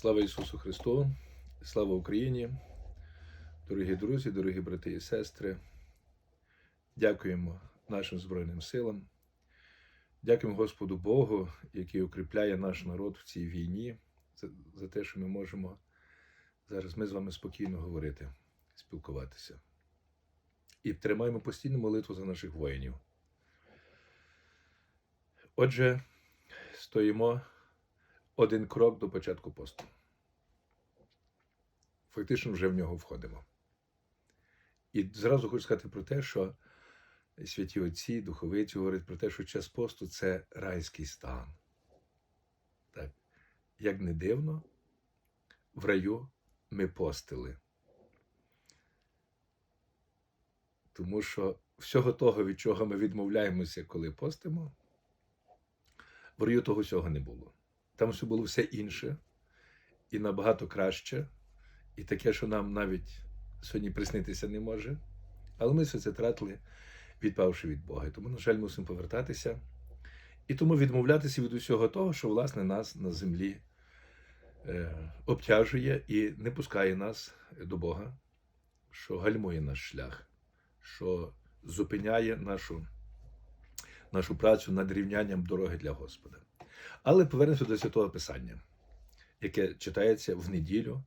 Слава Ісусу Христу, слава Україні, дорогі друзі, дорогі брати і сестри. Дякуємо нашим Збройним силам. Дякуємо Господу Богу, який укріпляє наш народ в цій війні, за, за те, що ми можемо зараз ми з вами спокійно говорити, спілкуватися. І тримаємо постійну молитву за наших воїнів. Отже, стоїмо один крок до початку посту. Фактично вже в нього входимо. І зразу хочу сказати про те, що святі отці, духовиці говорять про те, що час посту це райський стан. Так. Як не дивно, в раю ми постили. Тому що всього того, від чого ми відмовляємося, коли постимо, в раю того всього не було. Там все було все інше і набагато краще, і таке, що нам навіть сьогодні приснитися не може. Але ми все це тратили, відпавши від Бога. Тому, на жаль, мусимо повертатися. І тому відмовлятися від усього того, що, власне, нас на землі е, обтяжує і не пускає нас до Бога, що гальмує наш шлях, що зупиняє нашу, нашу працю над рівнянням дороги для Господа. Але повернемося до Святого Писання, яке читається в неділю,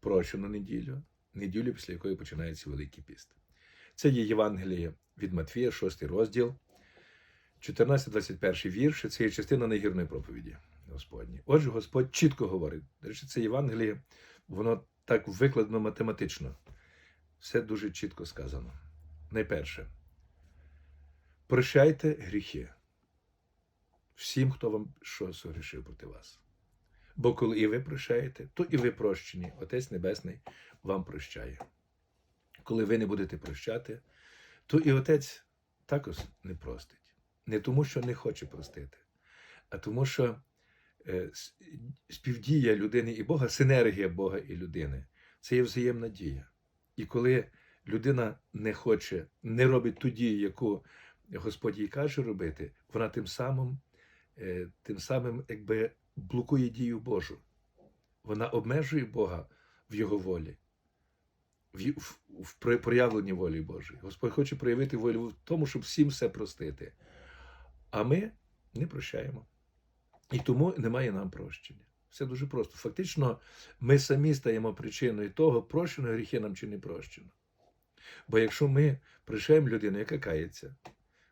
прощену неділю, неділю, після якої починається Великий піст. Це є Євангеліє від Матфія, 6 розділ, 14-21 вірш. Це є частина негірної проповіді Господні. Отже, Господь чітко говорить. Речі, це Євангеліє, воно так викладено математично. Все дуже чітко сказано. Найперше, прощайте гріхи всім, хто вам що согрішив проти вас. Бо коли і ви прощаєте, то і ви прощені. Отець Небесний вам прощає. Коли ви не будете прощати, то і Отець також не простить. Не тому, що не хоче простити, а тому, що е, співдія людини і Бога, синергія Бога і людини це є взаємна дія. І коли людина не хоче, не робить ту дію, яку Господь їй каже робити, вона тим самим тим самим якби блокує дію Божу. Вона обмежує Бога в Його волі, в, в, в проявленні волі Божої. Господь хоче проявити волю в тому, щоб всім все простити. А ми не прощаємо. І тому немає нам прощення. Все дуже просто. Фактично, ми самі стаємо причиною того, прощено гріхи нам чи не прощено. Бо якщо ми прощаємо людину, яка кається,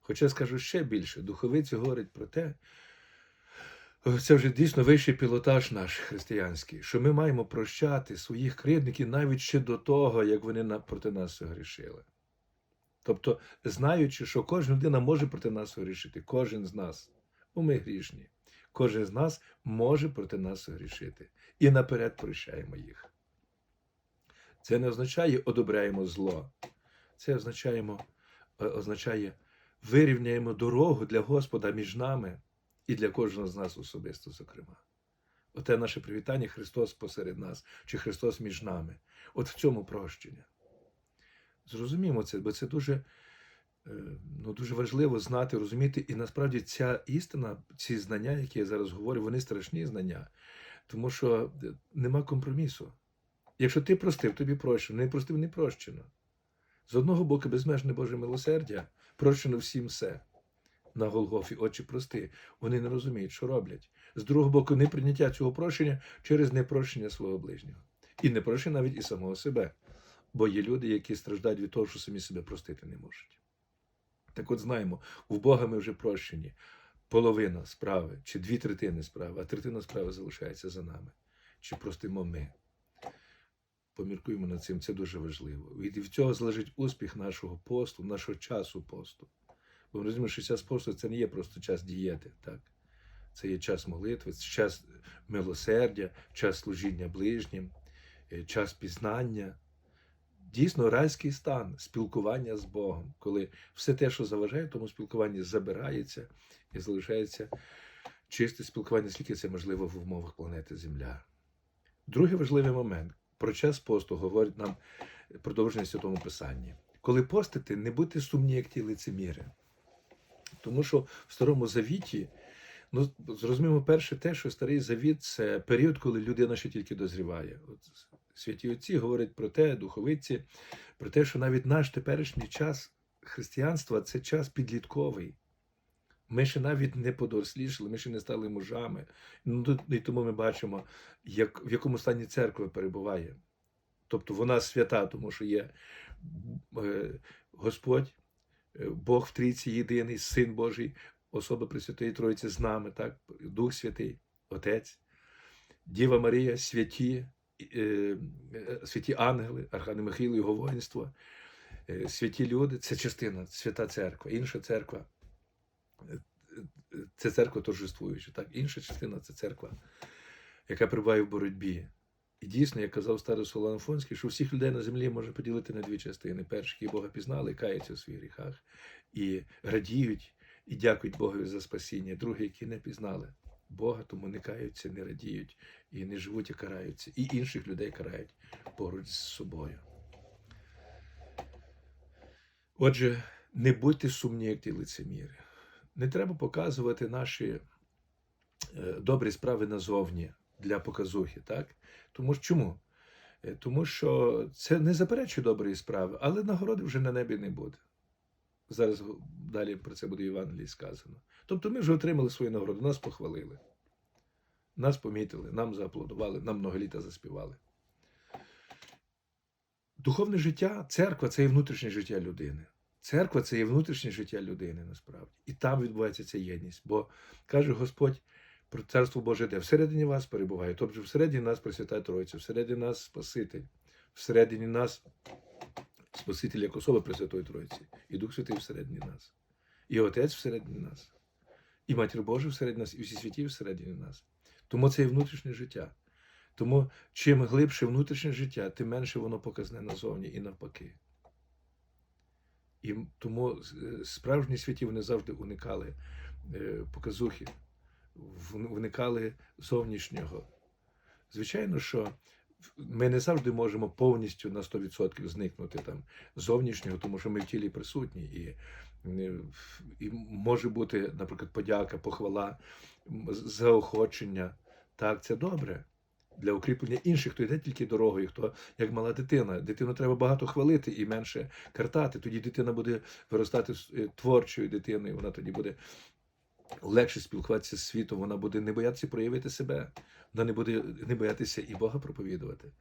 хоча скажу ще більше, духовиці говорять про те, це вже дійсно вищий пілотаж наш християнський, що ми маємо прощати своїх кривдників навіть ще до того, як вони проти нас грішили. Тобто, знаючи, що кожна людина може проти нас грішити, кожен з нас, бо ми грішні, кожен з нас може проти нас грішити. І наперед прощаємо їх. Це не означає одобряємо зло. Це означаємо, означає вирівняємо дорогу для Господа між нами і для кожного з нас особисто, зокрема. Оте наше привітання Христос посеред нас, чи Христос між нами. От в цьому прощення. Зрозуміємо це, бо це дуже е, ну, дуже важливо знати, розуміти. І насправді ця істина, ці знання, які я зараз говорю, вони страшні знання, тому що е, нема компромісу. Якщо ти простив, тобі прощено, не простив, не прощено. З одного боку, безмежне Боже милосердя, прощено всім все на Голгофі, Отче, прости, вони не розуміють, що роблять. З другого боку, неприйняття цього прощення через непрощення свого ближнього. І не прощення навіть і самого себе. Бо є люди, які страждають від того, що самі себе простити не можуть. Так от знаємо, у Бога ми вже прощені. Половина справи, чи дві третини справи, а третина справи залишається за нами. Чи простимо ми? Поміркуємо над цим, це дуже важливо. Від цього залежить успіх нашого посту, нашого часу посту. Бо ми розуміємо, що час посту це не є просто час дієти. так? Це є час молитви, це час милосердя, час служіння ближнім, е, час пізнання. Дійсно, райський стан спілкування з Богом, коли все те, що заважає, тому спілкуванні забирається і залишається чисте спілкування, скільки це можливо в умовах планети Земля. Другий важливий момент про час посту говорить нам продовження Святому Писанні. Коли постите, не будьте сумні, як ті лицеміри. Тому що в Старому Завіті Ну, зрозуміємо перше те, що старий завіт це період, коли людина ще тільки дозріває. От святі отці говорять про те, духовиці, про те, що навіть наш теперішній час християнства це час підлітковий. Ми ще навіть не подорослішали, ми ще не стали мужами. Ну, і тому ми бачимо, як, в якому стані церква перебуває. Тобто вона свята, тому що є е, Господь, Бог в трійці єдиний, Син Божий, особа Пресвятої Троїці з нами, так? Дух Святий, Отець, Діва Марія, святі, е, е, святі ангели, Архангел Михайло, його воїнство, е, святі люди це частина, свята церква. Інша церква е, е, це церква торжествуюча. Так? Інша частина це церква, яка перебуває в боротьбі. І дійсно, як казав старий Солон Афонський, що всіх людей на землі можна поділити на дві частини: перші, які Бога пізнали, каються у своїх гріхах і радіють, і дякують Богові за спасіння. Другі, які не пізнали Бога, тому не каються, не радіють і не живуть, а караються. І інших людей карають поруч з собою. Отже, не будьте сумні, як ті лицеміри. Не треба показувати наші е, добрі справи назовні для показухи, так? Тому що чому? Е, Тому що це не заперечує доброї справи, але нагороди вже на небі не буде. Зараз далі про це буде в Євангелії сказано. Тобто ми вже отримали свою нагороду, нас похвалили, нас помітили, нам зааплодували, нам много літа заспівали. Духовне життя, церква це є внутрішнє життя людини. Церква це є внутрішнє життя людини насправді. І там відбувається ця єдність. Бо каже Господь царство Боже, де всередині вас перебуває. Тобто всередині нас Пресвята Тройця, всередині нас Спаситель, всередині нас Спаситель як особа Пресвятої Тройці, і Дух Святий всередині нас, і Отець всередині нас, і Матір Божа всередині нас, і всі святі всередині нас. Тому це є внутрішнє життя. Тому чим глибше внутрішнє життя, тим менше воно показне назовні і навпаки. І тому е, справжні святі вони завжди уникали е, показухи, в- уникали зовнішнього. Звичайно, що ми не завжди можемо повністю на 100% зникнути там зовнішнього, тому що ми в тілі присутні, і, і може бути, наприклад, подяка, похвала, заохочення. Так, це добре. Для укріплення інших, хто йде тільки дорогою, хто як мала дитина. Дитину треба багато хвалити і менше картати. Тоді дитина буде виростати е, творчою дитиною, вона тоді буде легше спілкуватися з світом, вона буде не боятися проявити себе, вона не буде не боятися і Бога проповідувати.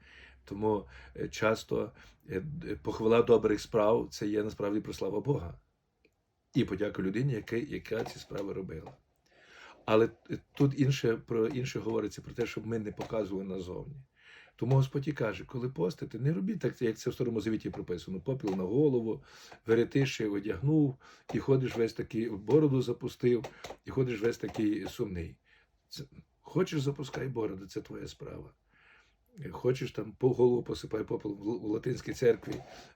Тому е, часто е, похвала добрих справ це є насправді прослава Бога. І подяка людині, яка, яка ці справи робила. Але е, тут інше про інше говориться про те, щоб ми не показували назовні. Тому Господь і каже, коли постите, не робіть так, як це в старому завіті прописано: попіл на голову, веретиші одягнув, і ходиш весь такий, бороду запустив, і ходиш весь такий сумний. Це, хочеш запускай бороду, це твоя справа. Хочеш там по голову посипай попел в латинській церкві.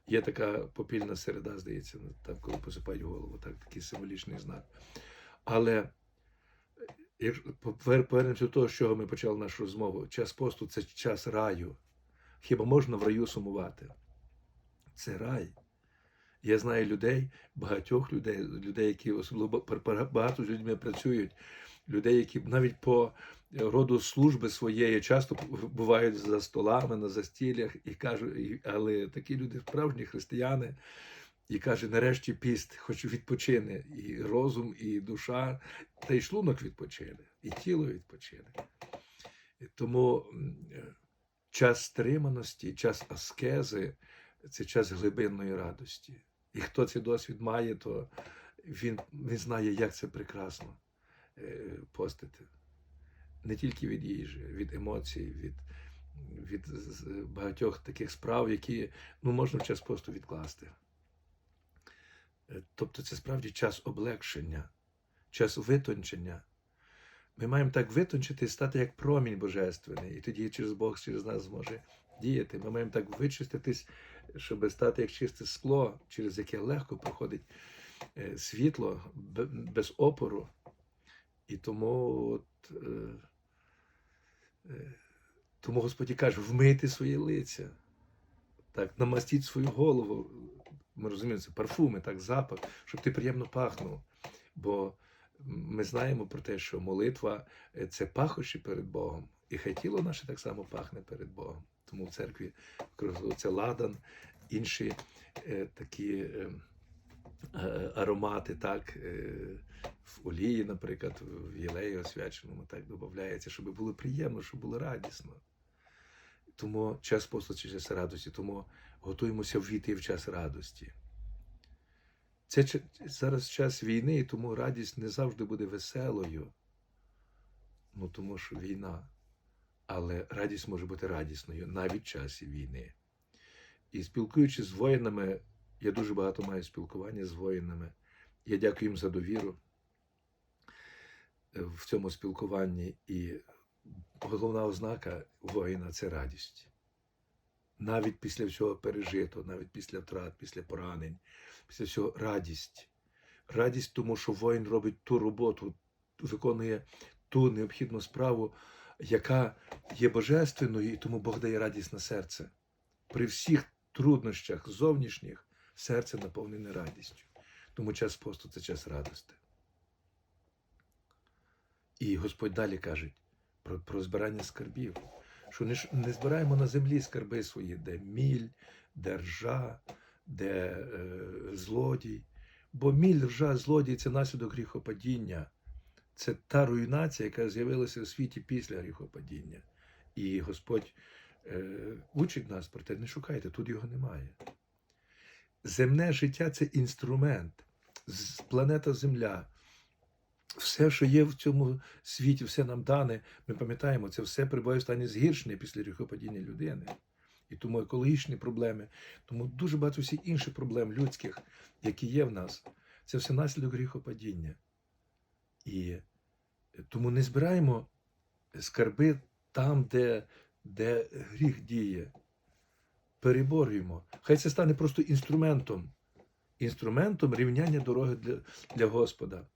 Є така попільна середа, здається, ну, там, коли посипають голову, так, такий символічний знак. Але повернемося до того, з чого ми почали нашу розмову. Час посту це час раю. Хіба можна в раю сумувати? Це рай. Я знаю людей, багатьох людей, людей, які особливо багато з людьми працюють, людей, які навіть по роду служби своєї часто бувають за столами, на застіллях, і кажуть, але такі люди справжні християни, і каже, нарешті піст, хоч відпочине і розум, і душа, та й шлунок відпочине, і тіло відпочине. Тому час стриманості, час аскези це час глибинної радості. І хто цей досвід має, то він, він знає, як це прекрасно е, постити. Не тільки від їжі, від емоцій, від, від багатьох таких справ, які ну, можна в час посту відкласти. Е, Тобто це справді час облегшення, час витончення. Ми маємо так витончити і стати як промінь божественний, і тоді через Бог через нас зможе діяти. Ми маємо так вичиститись, щоб стати як чисте скло, через яке легко проходить е, світло без опору. І тому, от, е, тому Господь каже, вмийте свої лиця, так, намастіть свою голову. Ми розуміємо, це парфуми, так, запах, щоб ти приємно пахнув. Бо ми знаємо про те, що молитва це пахощі перед Богом. І хай тіло наше так само пахне перед Богом. Тому в церкві це ладан, інші е, такі е, е, аромати, так, е, в олії, наприклад, в єлеї освяченому так додається, щоб було приємно, щоб було радісно. Тому час посту час радості, тому готуємося ввійти в час радості. Це зараз час війни, і тому радість не завжди буде веселою. Ну, тому що війна. Але радість може бути радісною навіть в часі війни. І спілкуючись з воїнами, я дуже багато маю спілкування з воїнами. Я дякую їм за довіру е, в цьому спілкуванні. І головна ознака воїна це радість. Навіть після всього пережито, навіть після втрат, після поранень, після всього радість. Радість, тому що воїн робить ту роботу, виконує ту необхідну справу, яка є божественною, і тому Бог дає радість на серце. При всіх труднощах зовнішніх серце наповнене радістю. Тому час посту це час радости. І Господь далі каже про, про збирання скарбів, що не, не збираємо на землі скарби свої, де міль, де ржа, де е, злодій. Бо міль, ржа, злодій це наслідок гріхопадіння. Це та руйнація, яка з'явилася у світі після гріхопадіння. І Господь е, учить нас про те, не шукайте, тут його немає. Земне життя це інструмент, планета Земля. Все, що є в цьому світі, все нам дане, ми пам'ятаємо, це все перебуває в стані згіршення після гріхопадіння людини. І тому екологічні проблеми, тому дуже багато всіх інших проблем людських, які є в нас, це все наслідок гріхопадіння. І тому не збираємо скарби там, де, де гріх діє. Переборюємо. Хай це стане просто інструментом, інструментом рівняння дороги для, для Господа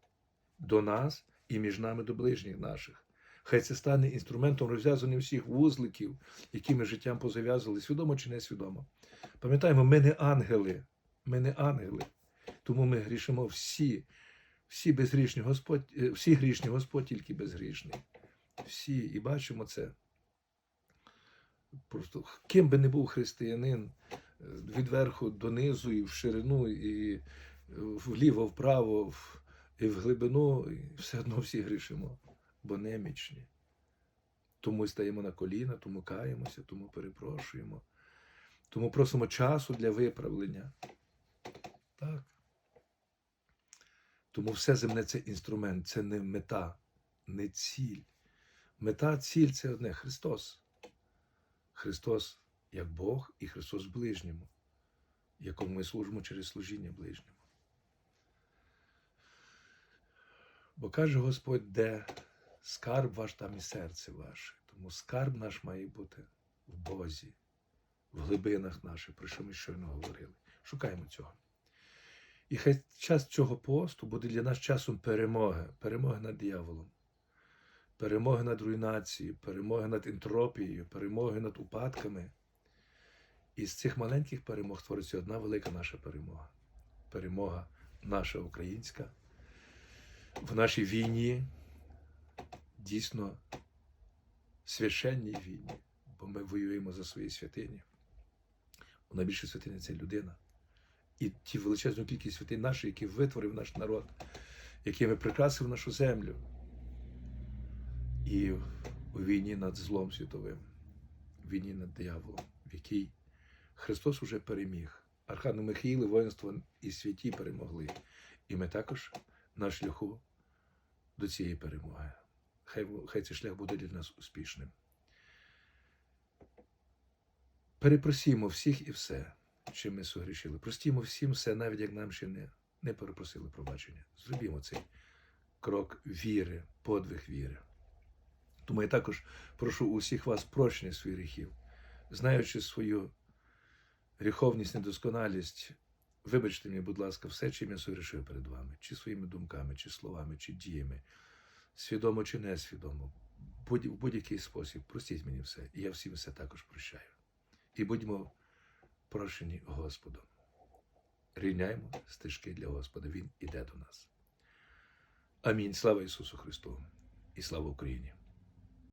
до нас і між нами до ближніх наших. Хай це стане інструментом розв'язання всіх вузликів, які ми життям позав'язували, свідомо чи несвідомо. Пам'ятаємо, ми не ангели, ми не ангели, тому ми грішимо всі, всі безгрішні, Господь, е, всі грішні, Господь тільки безгрішний. Всі, і бачимо це. Просто ким би не був християнин, е, від верху до і в ширину, і е, вліво, вправо, в- і в глибину, все одно всі грішимо, бо немічні. Тому стаємо на коліна, тому каємося, тому перепрошуємо, тому просимо часу для виправлення. Так. Тому все земне це інструмент, це не мета, не ціль. Мета, ціль це одне Христос. Христос як Бог і Христос ближньому, якому ми служимо через служіння ближньому. Бо каже Господь, де скарб ваш, там і серце ваше. Тому скарб наш має бути в Бозі, в глибинах наших, про що ми щойно говорили. Шукаємо цього. І хай час цього посту буде для нас часом перемоги, перемоги над дияволом, перемоги над руйнацією, перемоги над ентропією, перемоги над упадками. І з цих маленьких перемог твориться одна велика наша перемога. Перемога наша українська в нашій війні, дійсно священній війні, бо ми воюємо за свої святині. Бо найбільша святиня це людина. І ті величезну кількість святинь наших, які витворив наш народ, якими прикрасив нашу землю. І у війні над злом світовим, в війні над дияволом, в якій Христос уже переміг. Архангел Михаїл воїнство і святі перемогли. І ми також на шляху до цієї перемоги. Хай, хай цей шлях буде для нас успішним. Перепросімо всіх і все, чим ми согрішили. Простімо всім все, навіть як нам ще не, не перепросили пробачення. Зробімо цей крок віри, подвиг віри. Тому я також прошу усіх вас прощення своїх гріхів, знаючи свою гріховність, недосконалість, вибачте мені, будь ласка, все, чим я согрішив перед вами, чи своїми думками, чи словами, чи діями, свідомо чи несвідомо, будь, в будь-який спосіб, простіть мені все, і я всім все також прощаю. І будьмо прощені Господом. Рівняймо стежки для Господа, Він іде до нас. Амінь. Слава Ісусу Христу і слава Україні!